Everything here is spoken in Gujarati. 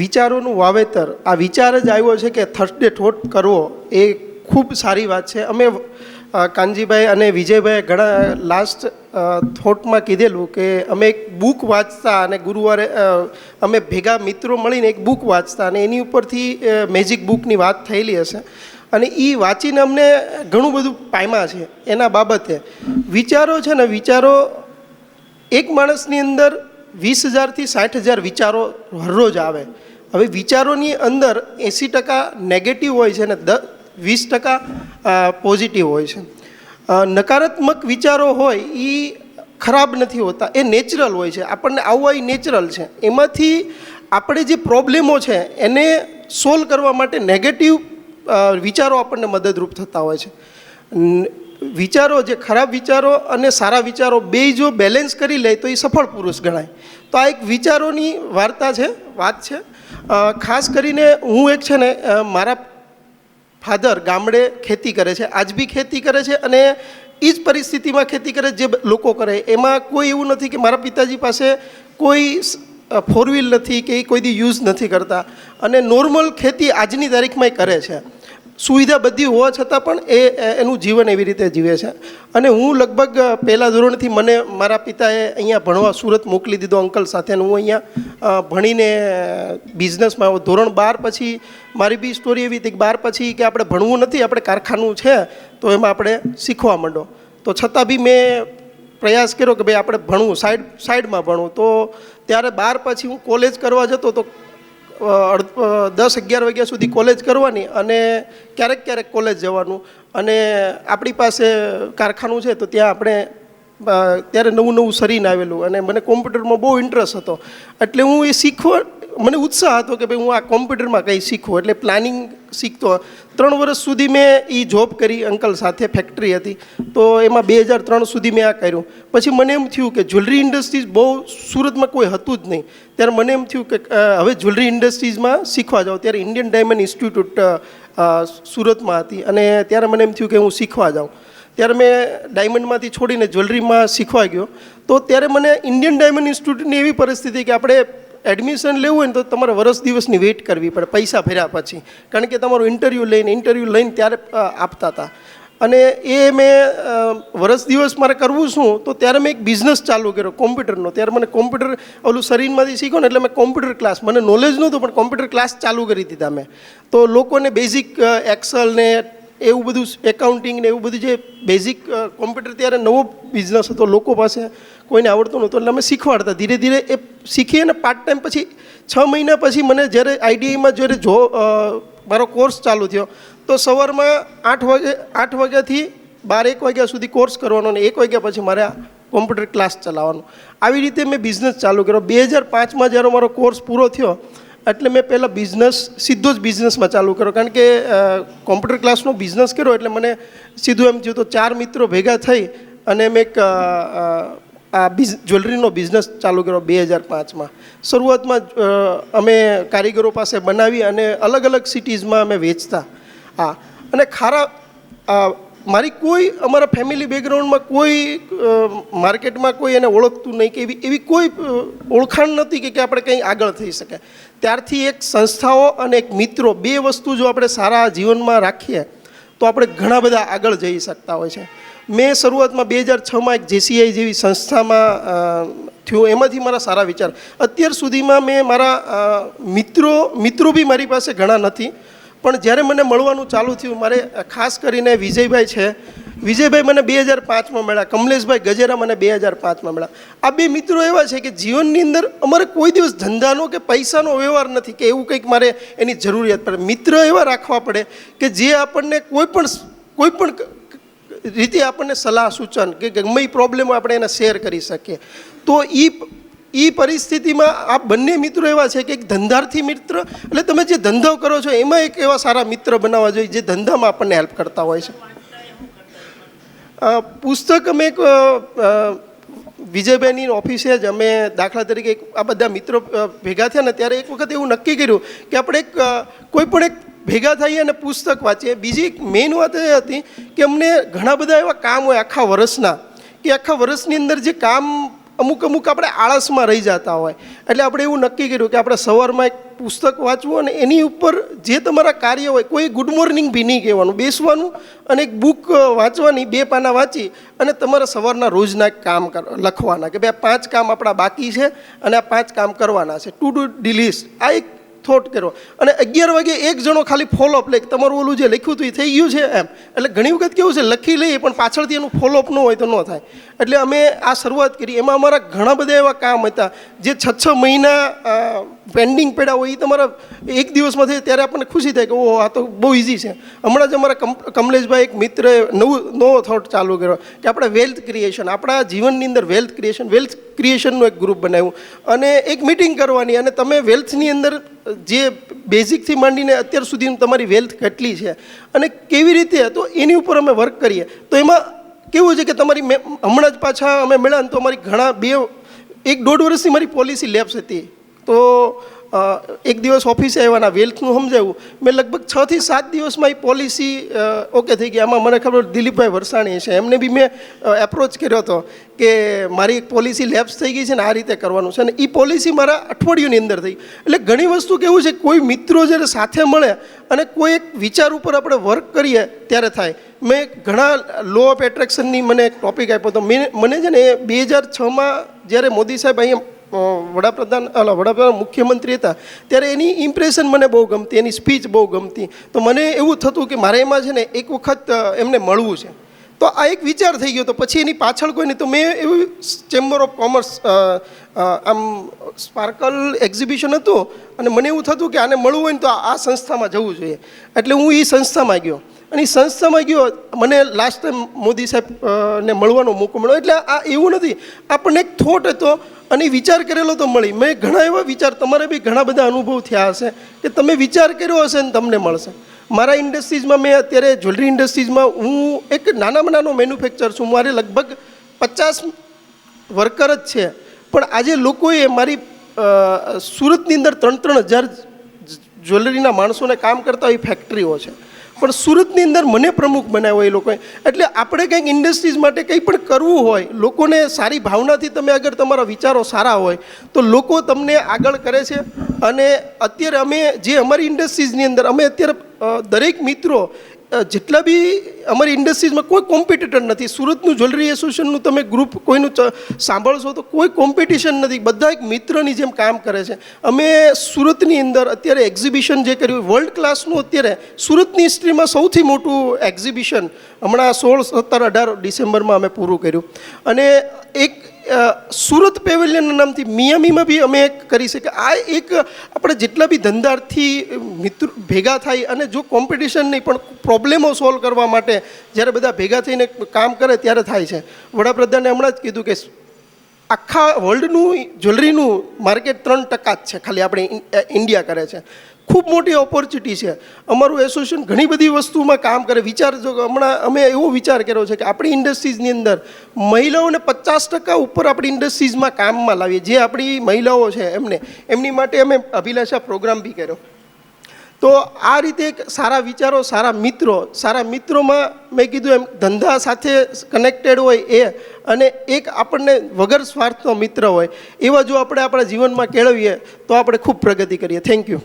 વિચારોનું વાવેતર, આ વિચાર જ આવ્યો છે કે થર્સડે થોટ કરવો, એ ખૂબ સારી વાત છે. અમે કાનજીભાઈ અને વિજયભાઈ ઘણા લાસ્ટ થોટમાં કીધેલું કે અમે એક બુક વાંચતા અને ગુરુવારે અમે ભેગા મિત્રો મળીને એક બુક વાંચતા અને એની ઉપરથી મેજિક બુકની વાત થયેલી હશે. અને એ વાંચીને અમને ઘણું બધું પામ્યા છે એના બાબતે. વિચારો છે ને, વિચારો એક માણસની અંદર વીસ હજારથી સાઠ હજાર વિચારો હરરોજ આવે. હવે વિચારોની અંદર એંસી ટકા નેગેટિવ હોય છે ને દ, વીસ ટકા પોઝિટિવ હોય છે. નકારાત્મક વિચારો હોય એ ખરાબ નથી હોતા, એ નેચરલ હોય છે. આપણને આવવા એ નેચરલ છે. એમાંથી આપણે જે પ્રોબ્લેમો છે, એને સોલ્વ કરવા માટે નેગેટિવ વિચારો આપણને મદદરૂપ થતા હોય છે. વિચારો જે ખરાબ વિચારો અને સારા વિચારો બે જો બેલેન્સ કરી લે તો એ સફળ પુરુષ ગણાય. તો આ એક વિચારોની વાર્તા છે, વાત છે. ખાસ કરીને હું એક છે ને મારા ફાધર ગામડે ખેતી કરે છે, આજ બી ખેતી કરે છે અને એ જ પરિસ્થિતિમાં ખેતી કરે જે લોકો કરે. એમાં કોઈ એવું નથી કે મારા પિતાજી પાસે કોઈ ફોર વ્હીલ નથી કે એ કોઈ દી યુઝ નથી કરતા. અને નોર્મલ ખેતી આજની તારીખમાં કરે છે. સુવિધા બધી હોવા છતાં પણ એ એનું જીવન એવી રીતે જીવે છે. અને હું લગભગ પહેલાં ધોરણથી મને મારા પિતાએ અહીંયા ભણવા સુરત મોકલી દીધો, અંકલ સાથે હું અહીંયા ભણીને બિઝનેસમાં આવ્યો ધોરણ બાર પછી મારી બી સ્ટોરી એવી હતી કે બાર પછી કે આપણે ભણવું નથી, આપણે કારખાનું છે, તો એમાં આપણે શીખવા માંડો. તો છતાં બી મેં પ્રયાસ કર્યો કે ભાઈ આપણે ભણવું, સાઈડ, સાઈડમાં ભણવું. તો ત્યારે બાર પછી હું કોલેજ કરવા જતો તો દસ અગિયાર વાગ્યા સુધી કોલેજ કરવાની અને ક્યારેક ક્યારેક કોલેજ જવાનું. અને આપણી પાસે કારખાનું છે તો ત્યાં આપણે ત્યારે નવું નવું સરીને આવેલું અને મને કોમ્પ્યુટરમાં બહુ ઇન્ટરેસ્ટ હતો. એટલે હું એ શીખવા મને ઉત્સાહ હતો કે ભાઈ હું આ કોમ્પ્યુટરમાં કંઈ શીખું. એટલે પ્લાનિંગ શીખતો. ત્રણ વર્ષ સુધી મેં એ જોબ કરી અંકલ સાથે ફેક્ટરી હતી. તો એમાં બે હજાર ત્રણ સુધી મેં આ કર્યું. પછી મને એમ થયું કે જ્વેલરી ઇન્ડસ્ટ્રીઝ બહુ સુરતમાં કોઈ હતું જ નહીં. ત્યારે મને એમ થયું કે હવે જ્વેલરી ઇન્ડસ્ટ્રીઝમાં શીખવા જાઉં. ત્યારે ઇન્ડિયન ડાયમંડ ઇન્સ્ટિટ્યૂટ સુરતમાં હતી. અને ત્યારે મને એમ થયું કે હું શીખવા જાઉં. ત્યારે મેં ડાયમંડમાંથી છોડીને જ્વેલરીમાં શીખવા ગયો. તો ત્યારે મને ઇન્ડિયન ડાયમંડ ઇન્સ્ટિટ્યૂટની એવી પરિસ્થિતિ કે આપણે એડમિશન લેવું હોય ને તો તમારે વરસ દિવસની વેઇટ કરવી પડે, પૈસા ભર્યા પછી. કારણ કે તમારું ઇન્ટરવ્યૂ લઈને ઇન્ટરવ્યૂ લઈને ત્યારે આપતા હતા. અને એ મેં વરસ દિવસ મારે કરવું શું, તો ત્યારે મેં એક બિઝનેસ ચાલુ કર્યો, કોમ્પ્યુટરનો. ત્યારે મને કોમ્પ્યુટર, ઓલું શરીરમાંથી શીખો ને એટલે મેં કોમ્પ્યુટર ક્લાસ મને નોલેજ નહોતું, પણ કોમ્પ્યુટર ક્લાસ ચાલુ કરી દીધા મેં. તો લોકોને બેઝિક એક્સલ ને એવું બધું એકાઉન્ટિંગ ને એવું બધું જે બેઝિક કોમ્પ્યુટર ત્યારે નવો બિઝનેસ હતો, લોકો પાસે કોઈને આવડતું નહોતું. એટલે અમે શીખવાડતા. ધીરે ધીરે એ શીખી અને પાર્ટ ટાઈમ પછી છ મહિના પછી મને જ્યારે આઈડીઆઈમાં જ્યારે જો મારો કોર્સ ચાલુ થયો, તો સવારમાં આઠ વાગે, આઠ વાગ્યાથી બાર, એક વાગ્યા સુધી કોર્સ કરવાનો અને એક વાગ્યા પછી મારે કોમ્પ્યુટર ક્લાસ ચલાવવાનો. આવી રીતે મેં બિઝનેસ ચાલુ કર્યો. બે હજાર પાંચમાં જ્યારે મારો કોર્સ પૂરો થયો એટલે મેં પહેલાં બિઝનેસ સીધો જ બિઝનેસમાં ચાલુ કર્યો. કારણ કે કોમ્પ્યુટર ક્લાસનો બિઝનેસ કર્યો એટલે મને સીધું એમ થયું તો ચાર મિત્રો ભેગા થઈ અને મેં એક આ બિઝ જ્વેલરીનો બિઝનેસ ચાલુ કર્યો બે હજાર પાંચમાં શરૂઆતમાં અમે કારીગરો પાસે બનાવી અને અલગ અલગ સિટીઝમાં અમે વેચતા. હા. અને ખારા મારી કોઈ અમારા ફેમિલી બેકગ્રાઉન્ડમાં કોઈ માર્કેટમાં કોઈ એને ઓળખતું નહીં કે એવી એવી કોઈ ઓળખાણ નથી કે કે આપણે કંઈ આગળ થઈ શકે. ત્યારથી એક સંસ્થાઓ અને એક મિત્રો, બે વસ્તુ જો આપણે સારા જીવનમાં રાખીએ, તો આપણે ઘણા બધા આગળ જઈ શકતા હોય છે. મેં શરૂઆતમાં બે હજાર છમાં એક જેસીઆઈ જેવી સંસ્થામાં થયું, એમાંથી મારા સારા વિચાર. અત્યાર સુધીમાં મેં મારા મિત્રો મિત્રો બી મારી પાસે ઘણા નથી. પણ જ્યારે મને મળવાનું ચાલુ થયું, મારે ખાસ કરીને વિજયભાઈ છે, વિજયભાઈ મને બે હજાર પાંચમાં મળ્યા, કમલેશભાઈ ગજેરા મને બે હજાર પાંચમાં મળ્યા. આ બે મિત્રો એવા છે કે જીવનની અંદર અમારે કોઈ દિવસ ધંધાનો કે પૈસાનો વ્યવહાર નથી કે એવું કંઈક મારે એની જરૂરિયાત પડે. મિત્ર એવા રાખવા પડે કે જે આપણને કોઈ પણ કોઈ પણ રીતે આપણને સલાહ સૂચન કે ગમે પ્રોબ્લેમ આપણે એને શેર કરી શકીએ. તો એ એ પરિસ્થિતિમાં આ બંને મિત્રો એવા છે કે એક ધંધાર્થી મિત્ર, એટલે તમે જે ધંધો કરો છો, એમાં એક એવા સારા મિત્ર બનાવવા જોઈએ જે ધંધામાં આપણને હેલ્પ કરતા હોય છે. પુસ્તક અમે એક વિજયભાઈની ઓફિસે જ અમે દાખલા તરીકે એક આ બધા મિત્રો ભેગા થયા ને ત્યારે એક વખત એવું નક્કી કર્યું કે આપણે એક કોઈ પણ એક ભેગા થઈએ અને પુસ્તક વાંચીએ. બીજી એક મેઇન વાત એ હતી કે અમને ઘણા બધા એવા કામ હોય આખા વર્ષના, કે આખા વર્ષની અંદર જે કામ અમુક અમુક આપણે આળસમાં રહી જતા હોય. એટલે આપણે એવું નક્કી કર્યું કે આપણે સવારમાં એક પુસ્તક વાંચવું અને એની ઉપર જે તમારા કાર્ય હોય, કોઈ ગુડ મોર્નિંગ બી નહીં કહેવાનું. બેસવાનું અને એક બુક વાંચવાની, બે પાના વાંચી અને તમારા સવારના રોજના કામ લખવાના કે ભાઈ પાંચ કામ આપણા બાકી છે અને આ પાંચ કામ કરવાના છે. ટુ ડુ ડિલિસ્ટ આ એક થોટ કરો અને અગિયાર વાગે એક જણો ખાલી ફોલોઅપ લે તમારું ઓલું જે લખ્યું હતું એ થઈ ગયું છે એમ. એટલે ઘણી વખત કેવું છે, લખી લઈએ પણ પાછળથી એનું ફોલોઅપ ન હોય તો ન થાય. એટલે અમે આ શરૂઆત કરી. એમાં અમારા ઘણા બધા એવા કામ હતા. જે છ છ મહિના પેન્ડિંગ પડ્યા હોય એ તમારા એક દિવસમાં થાય ત્યારે આપણને ખુશી થાય કે ઓહો, આ તો બહુ ઇઝી છે. હમણાં જ અમારા કમ, કમલેશભાઈ એક મિત્રએ નવું, નવો થોટ ચાલુ કર્યો કે આપણે વેલ્થ ક્રિએશન આપણા જીવનની અંદર વેલ્થ ક્રિએશન વેલ્થ ક્રિએશનનું એક ગ્રુપ બનાવ્યું. અને એક મિટિંગ કરવાની અને તમે વેલ્થની અંદર જે બેઝિકથી માંડીને અત્યાર સુધીની તમારી વેલ્થ કેટલી છે અને કેવી રીતે તો એની ઉપર અમે વર્ક કરીએ. તો એમાં કેવું છે કે તમારી હમણાં જ પાછા અમે મળ્યા ને તો અમારી ઘણા બે એક દોઢ વર્ષની મારી પોલિસી લેબ્સ હતી. તો એક દિવસ ઓફિસે આવ્યાના વેલ્થનું સમજાવ્યું મેં લગભગ છ થી સાત દિવસમાં એ પોલિસી ઓકે થઈ ગઈ. આમાં મને ખબર દિલીપભાઈ વરસાણી છે. એમને બી મેં એપ્રોચ કર્યો હતો કે મારી એક પોલિસી લેબ્સ થઈ ગઈ છે ને આ રીતે કરવાનું છે. અને એ પોલિસી મારા અઠવાડિયુંની અંદર થઈ. એટલે ઘણી વસ્તુ કેવું છે, કોઈ મિત્રો જ્યારે સાથે મળે અને કોઈ એક વિચાર ઉપર આપણે વર્ક કરીએ ત્યારે થાય. મેં ઘણા લો ઓફ એટ્રેક્શનની મને એક ટોપિક આપ્યો હતો. મેં, મને છે ને બે હજાર છમાં જ્યારે મોદી સાહેબ અહીંયા વડાપ્રધાન, અલા, વડાપ્રધાન મુખ્યમંત્રી હતા, ત્યારે એની ઇમ્પ્રેશન મને બહુ ગમતી, એની સ્પીચ બહુ ગમતી. તો મને એવું થતું કે મારે એમાં છે ને એક વખત એમને મળવું છે. તો આ એક વિચાર થઈ ગયો તો પછી એની પાછળ કોઈ નહીં તો મેં એવું ચેમ્બર ઓફ કોમર્સ આમ સ્પાર્કલ એક્ઝિબિશન હતું અને મને એવું થતું કે આને મળવું હોય ને તો આ સંસ્થામાં જવું જોઈએ. એટલે હું એ સંસ્થામાં ગયો. અને સંસ્થામાં ગયો. મને લાસ્ટ ટાઈમ મોદી સાહેબ ને મળવાનો મોકો મળ્યો. એટલે આ એવું નથી. આપણને એક થોટ હતો અને વિચાર કરેલો તો મળી. મેં ઘણા એવા વિચાર, તમારે બી ઘણા બધા અનુભવ થયા હશે કે તમે વિચાર કર્યો હશે ને તમને મળશે. મારા ઇન્ડસ્ટ્રીઝમાં મેં અત્યારે જ્વેલરી ઇન્ડસ્ટ્રીઝમાં હું એક નાનામાં નાનો મેન્યુફેક્ચર છું. મારે લગભગ પચાસ વર્કર જ છે. પણ આજે લોકોએ મારી સુરતની અંદર ત્રણ ત્રણ હજાર જ્વેલરીના માણસોને કામ કરતા હોય ફેક્ટરીઓ છે. પણ સુરતની અંદર મને પ્રમુખ બનાવ્યો એ લોકોએ. એટલે આપણે કંઈક ઇન્ડસ્ટ્રીઝ માટે કંઈ પણ કરવું હોય, લોકોને સારી ભાવનાથી તમે અગર તમારા વિચારો સારા હોય, તો લોકો તમને આગળ કરે છે. અને અત્યારે અમે જે અમારી ઇન્ડસ્ટ્રીઝની અંદર, અમે અત્યારે દરેક મિત્રો જેટલા બી અમારી ઇન્ડસ્ટ્રીઝમાં કોઈ કોમ્પિટિટર નથી. સુરતનું જ્વેલરી એસોસિએશનનું તમે ગ્રુપ કોઈનું સાંભળશો તો કોઈ કોમ્પિટિશન નથી. બધા એક મિત્રની જેમ કામ કરે છે. અમે સુરતની અંદર અત્યારે એક્ઝિબિશન જે કર્યું વર્લ્ડ ક્લાસનું અત્યારે સુરતની હિસ્ટ્રીમાં સૌથી મોટું એક્ઝિબિશન હમણાં સોળ, સત્તર, અઢાર ડિસેમ્બરમાં અમે પૂરું કર્યું. અને એક સુરત પેવેલિયનના નામથી મિયામીમાં બી અમે કરી શકીએ. આ એક આપણે જેટલા બી ધંધાર્થી મિત્ર ભેગા થાય અને જો કોમ્પિટિશન નહીં પણ પ્રોબ્લેમો સોલ્વ કરવા માટે જ્યારે બધા ભેગા થઈને કામ કરે ત્યારે થાય છે. વડાપ્રધાને હમણાં જ કીધું કે આખા વર્લ્ડનું જ્વેલરીનું માર્કેટ ત્રણ ટકા જ છે. ખાલી આપણે ઇન્ડિયા કરે છે. ખૂબ મોટી ઓપોર્ચ્યુનિટી છે. અમારું એસોસિએશન ઘણી બધી વસ્તુમાં કામ કરે. વિચાર જો હમણાં અમે એવો વિચાર કર્યો છે કે આપણી ઇન્ડસ્ટ્રીઝની અંદર મહિલાઓને પચાસ ટકા ઉપર આપણી ઇન્ડસ્ટ્રીઝમાં કામમાં લાવીએ. જે આપણી મહિલાઓ છે એમને. એમની માટે અમે અભિલાષા પ્રોગ્રામ બી કર્યો. તો આ રીતે સારા વિચારો, સારા મિત્રો, સારા મિત્રોમાં મેં કીધું એમ ધંધા સાથે કનેક્ટેડ હોય એ અને એક આપણને વગર સ્વાર્થનો મિત્ર હોય, એવા જો આપણે આપણા જીવનમાં કેળવીએ તો આપણે ખૂબ પ્રગતિ કરીએ. Thank you